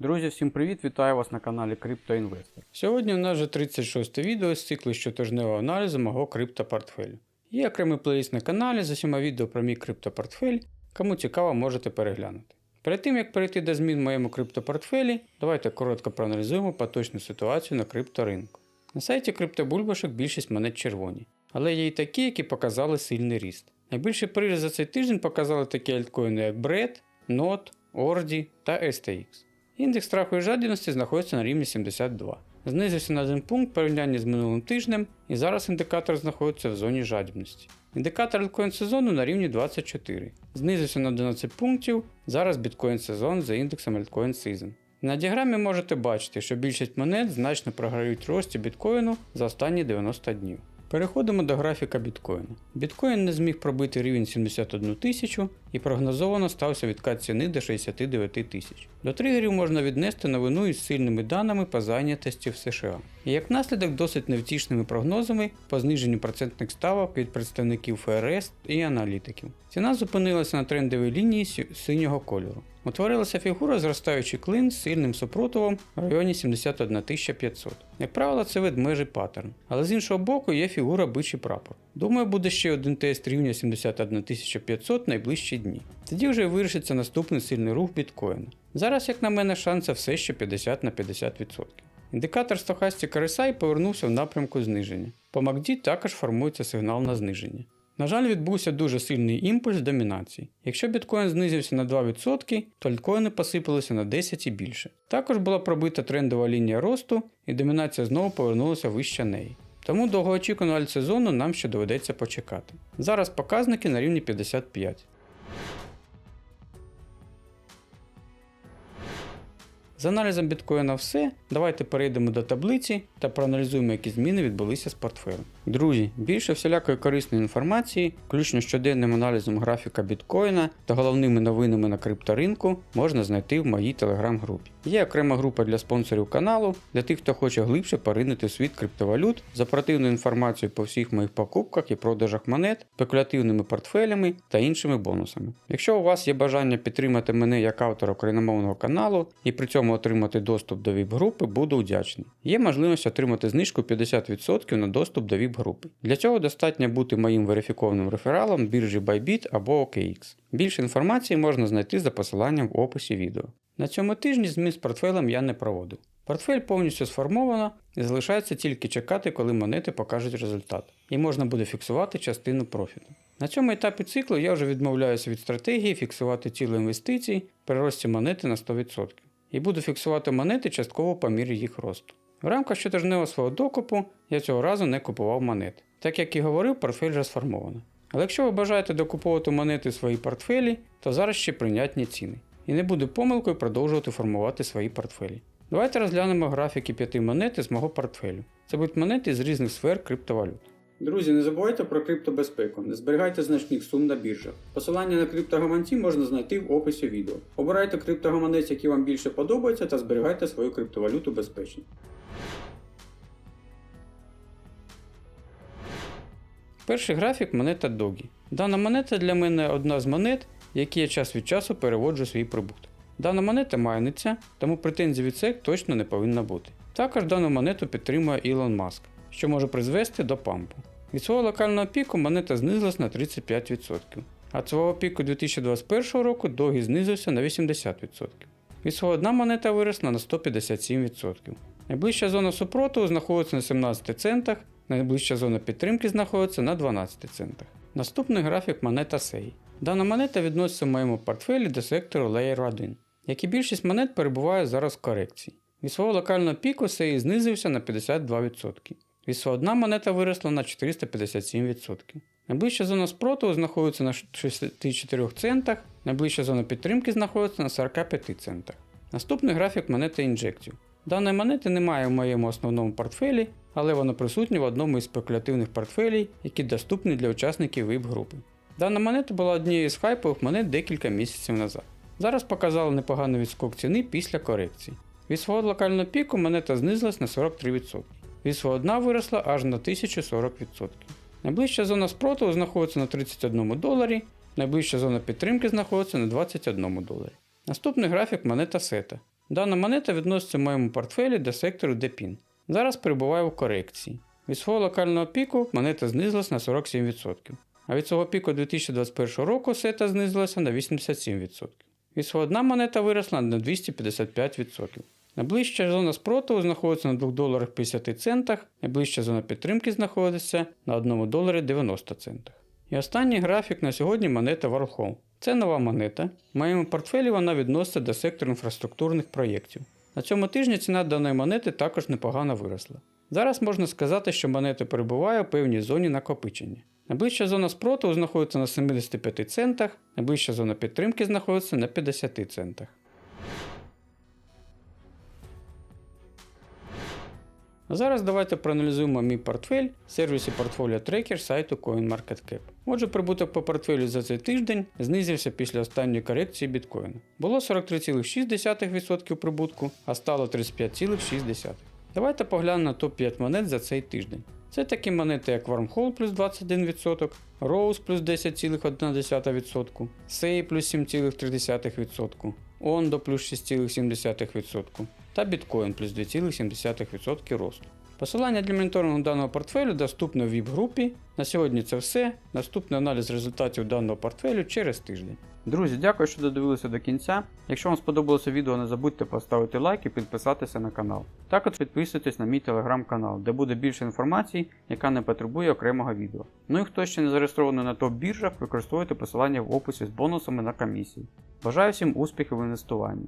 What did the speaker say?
Друзі, всім привіт! Вітаю вас на каналі CryptoInvestor. Сьогодні у нас вже 36 відео з циклу щотижневого аналізу мого криптопортфелю. Є окремий плейліст на каналі з усіма відео про мій криптопортфель. Кому цікаво, можете переглянути. Перед тим як перейти до змін в моєму криптопортфелі, давайте коротко проаналізуємо поточну ситуацію на крипторинку. На сайті криптобульбашок більшість монет червоні, але є і такі, які показали сильний ріст. Найбільший приріст за цей тиждень показали такі альткоїни, як BRED, NOT, ORDI та STX. Індекс страху і жадібності знаходиться на рівні 72. Знизився на 1 пункт порівнянні з минулим тижнем, і зараз індикатор знаходиться в зоні жадібності. Індикатор біткоін сезону на рівні 24. Знизився на 11 пунктів, зараз біткоін сезон за індексом Altcoin Season. На діаграмі можете бачити, що більшість монет значно програють рості біткоїну за останні 90 днів. Переходимо до графіка біткоїна. Біткоін не зміг пробити рівень 71 тисячу і прогнозовано стався відкат ціни до 69 тисяч. До тригерів можна віднести новину із сильними даними по зайнятості в США. І як наслідок досить невтішними прогнозами по зниженню процентних ставок від представників ФРС і аналітиків. Ціна зупинилася на трендовій лінії синього кольору. Утворилася фігура зростаючий клин з сильним супротивом в районі 71 500. Як правило, це ведмежий паттерн. Але з іншого боку є фігура бичий прапор. Думаю, буде ще один тест рівня 71 500 найближчі дні. Тоді вже вирішиться наступний сильний рух біткоїна. Зараз, як на мене, шанси все ще 50 на 50%. Індикатор Stochastic RSI повернувся в напрямку зниження. По MACD також формується сигнал на зниження. На жаль, відбувся дуже сильний імпульс домінації. Якщо біткоін знизився на 2%, то альткоїни посипалися на 10 і більше. Також була пробита трендова лінія росту, і домінація знову повернулася вище неї. Тому довгоочікуваного альтсезону нам ще доведеться почекати. Зараз показники на рівні 55. З аналізом біткоїна все. Давайте перейдемо до таблиці та проаналізуємо, які зміни відбулися з портфелем. Друзі, більше всілякої корисної інформації, включно щоденним аналізом графіка біткоїна та головними новинами на крипторинку, можна знайти в моїй телеграм-групі. Є окрема група для спонсорів каналу, для тих, хто хоче глибше поринути в світ криптовалют з оперативною інформацією по всіх моїх покупках і продажах монет, спекулятивними портфелями та іншими бонусами. Якщо у вас є бажання підтримати мене як автора україномовного каналу і при цьому отримати доступ до ВІП-групи, буду вдячний. Є можливість отримати знижку 50% на доступ до ВІП-групи. Для цього достатньо бути моїм верифікованим рефералом біржі Bybit або OKX. Більше інформації можна знайти за посиланням в описі відео. На цьому тижні змін з портфелем я не проводив. Портфель повністю сформовано і залишається тільки чекати, коли монети покажуть результат, і можна буде фіксувати частину профіту. На цьому етапі циклу я вже відмовляюся від стратегії фіксувати цілі інвестицій при рості монети на 100%, і буду фіксувати монети частково по мірі їх росту. В рамках щотижневого свого докупу я цього разу не купував монет. Так як і говорив, портфель вже сформовано. Але якщо ви бажаєте докуповувати монети в свої портфелі, то зараз ще прийнятні ціни. І не буде помилкою продовжувати формувати свої портфелі. Давайте розглянемо графіки п'яти монет із мого портфелю. Це будуть монети з різних сфер криптовалют. Друзі, не забувайте про криптобезпеку, не зберігайте значних сум на біржах. Посилання на криптогаманці можна знайти в описі відео. Обирайте криптогаманець, який вам більше подобається, та зберігайте свою криптовалюту безпечно. Перший графік монета Догі. Дана монета для мене одна з монет, які я час від часу переводжу свій прибуток. Дана монета майниться, тому претензій від SEC точно не повинна бути. Також дану монету підтримує Ілон Маск, що може призвести до пампу. Від свого локального піку монета знизилась на 35%, а свого піку 2021 року Догі знизився на 80%. Від свого дна монета виросла на 157%. Найближча зона супротиву знаходиться на 17 центах, найближча зона підтримки знаходиться на 12 центах. Наступний графік монета SEI. Дана монета відноситься в моєму портфелі до сектору Layer 1. Як і більшість монет перебуває зараз в корекції. Від свого локального піку SEI знизився на 52%. Від свого дна монета виросла на 457%. Найближча зона спротиву знаходиться на 64 центах, найближча зона підтримки знаходиться на 45 центах. Наступний графік монети Injective. Даної монети немає в моєму основному портфелі, але воно присутнє в одному із спекулятивних портфелей, які доступні для учасників VIP групи. Дана монета була однією з хайпових монет декілька місяців назад. Зараз показала непоганий відскок ціни після корекції. Від свого локального піку монета знизилась на 43%. Від свого дна виросла аж на 1040%. Найближча зона спротиву знаходиться на 31 доларі, найближча зона підтримки знаходиться на 21 доларі. Наступний графік монета сета. Дана монета відноситься в моєму портфелі до сектору DEPIN. Зараз перебуває у корекції. Від свого локального піку монета знизилась на 47%, а від свого піку 2021 року сета знизилася на 87%. Від свого дна монета виросла на 255%. Найближча зона спротиву знаходиться на 2 доларах 50 центах, найближча зона підтримки знаходиться на 1 доларі 90 центах. І останній графік на сьогодні монета Warhol. Це нова монета. В моєму портфелі вона відноситься до сектору інфраструктурних проєктів. На цьому тижні ціна даної монети також непогано виросла. Зараз можна сказати, що монета перебуває у певній зоні накопичення. Найближча зона спротиву знаходиться на 75 центах, найближча зона підтримки знаходиться на 50 центах. А зараз давайте проаналізуємо мій портфель в сервісі Portfolio Tracker сайту CoinMarketCap. Отже, прибуток по портфелю за цей тиждень знизився після останньої корекції біткоїна. Було 43,6% прибутку, а стало 35,6%. Давайте поглянемо на топ-5 монет за цей тиждень. Це такі монети, як Wormhole плюс 21%, Rose плюс 10,1%, Sei плюс 7,3%, Ondo плюс 6,7% та Bitcoin плюс 2,7% росту. Посилання для моніторингу даного портфелю доступне в VIP-групі. На сьогодні це все. Наступний аналіз результатів даного портфелю через тиждень. Друзі, дякую, що додивилися до кінця. Якщо вам сподобалося відео, не забудьте поставити лайк і підписатися на канал. Також підписуйтесь на мій телеграм-канал, де буде більше інформації, яка не потребує окремого відео. Ну і хто ще не зареєстрований на топ-біржах, використовуйте посилання в описі з бонусами на комісії. Бажаю всім успіхів в інвестуванні.